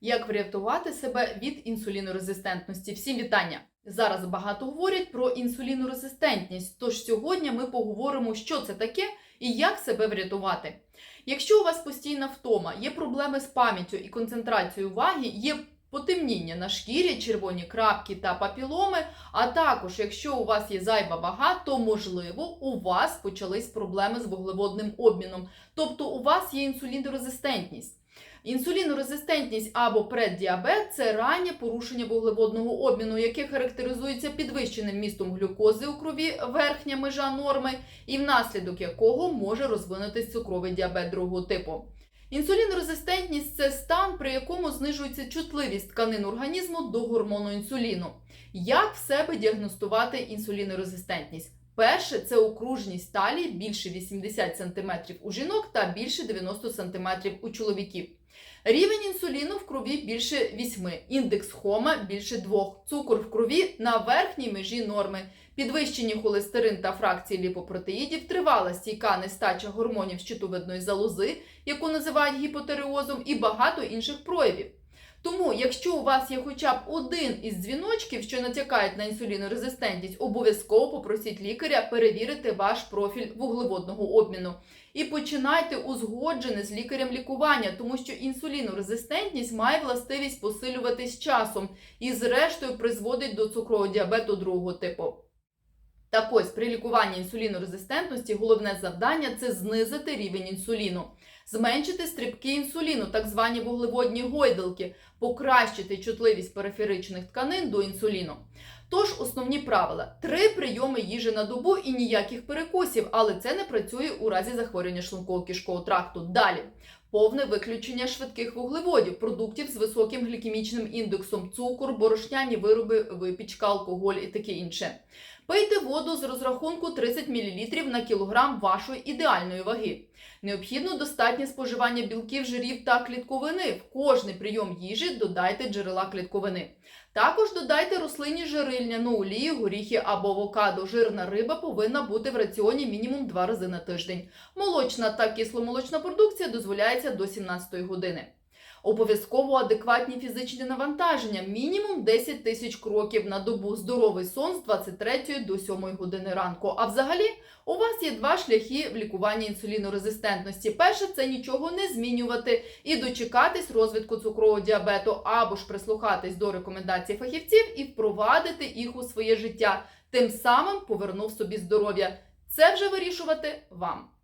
Як врятувати себе від інсулінорезистентності? Всім вітання! Зараз багато говорять про інсулінорезистентність. Тож сьогодні ми поговоримо, що це таке і як себе врятувати. Якщо у вас постійна втома, є проблеми з пам'яттю і концентрацією уваги, є потемніння на шкірі, червоні крапки та папіломи, а також якщо у вас є зайва вага, то можливо у вас почались проблеми з вуглеводним обміном, тобто у вас є інсулінорезистентність. Інсулінорезистентність або преддіабет це раннє порушення вуглеводного обміну, яке характеризується підвищеним містом глюкози у крові верхня межа норми, і внаслідок якого може розвинутись цукровий діабет другого типу. Інсулінорезистентність це стан, при якому знижується чутливість тканин організму до гормону інсуліну. Як в себе діагностувати інсулінорезистентність? Перше це окружність талії більше 80 см у жінок та більше 90 см у чоловіків. Рівень інсуліну в крові більше 8, індекс хома більше 2, цукор в крові на верхній межі норми, підвищені холестерин та фракції ліпопротеїдів, тривала стійка нестача гормонів щитовидної залози, яку називають гіпотереозом, і багато інших проявів. Тому, якщо у вас є хоча б один із дзвіночків, що натякають на інсулінорезистентність, обов'язково попросіть лікаря перевірити ваш профіль вуглеводного обміну. І починайте узгоджене з лікарем лікування, тому що інсулінорезистентність має властивість посилюватись часом і, зрештою, призводить до цукрового діабету другого типу. Так ось при лікуванні інсулінорезистентності головне завдання це знизити рівень інсуліну, зменшити стрибки інсуліну, так звані вуглеводні гойдалки, покращити чутливість периферичних тканин до інсуліну. Тож основні правила: три прийоми їжі на добу і ніяких перекусів, але це не працює у разі захворювання шлунково-кишкового тракту. Далі повне виключення швидких вуглеводів, продуктів з високим глікемічним індексом, цукор, борошняні вироби, випічка, алкоголь і таке інше. Пийте воду з розрахунку 30 мл на кілограм вашої ідеальної ваги. Необхідно достатнє споживання білків, жирів та клітковини. В кожний прийом їжі додайте джерела клітковини. Також додайте рослинні жири, льняну олію, горіхи або авокадо. Жирна риба повинна бути в раціоні мінімум два рази на тиждень. Молочна та кисломолочна продукція дозволяється до 17 години. Обов'язково адекватні фізичні навантаження, мінімум 10 тисяч кроків на добу, здоровий сон з 23 до 7 години ранку. А взагалі у вас є два шляхи в лікуванні інсулінорезистентності. Перше це нічого не змінювати і дочекатись розвитку цукрового діабету, або ж прислухатись до рекомендацій фахівців і впровадити їх у своє життя, тим самим повернув собі здоров'я. Це вже вирішувати вам.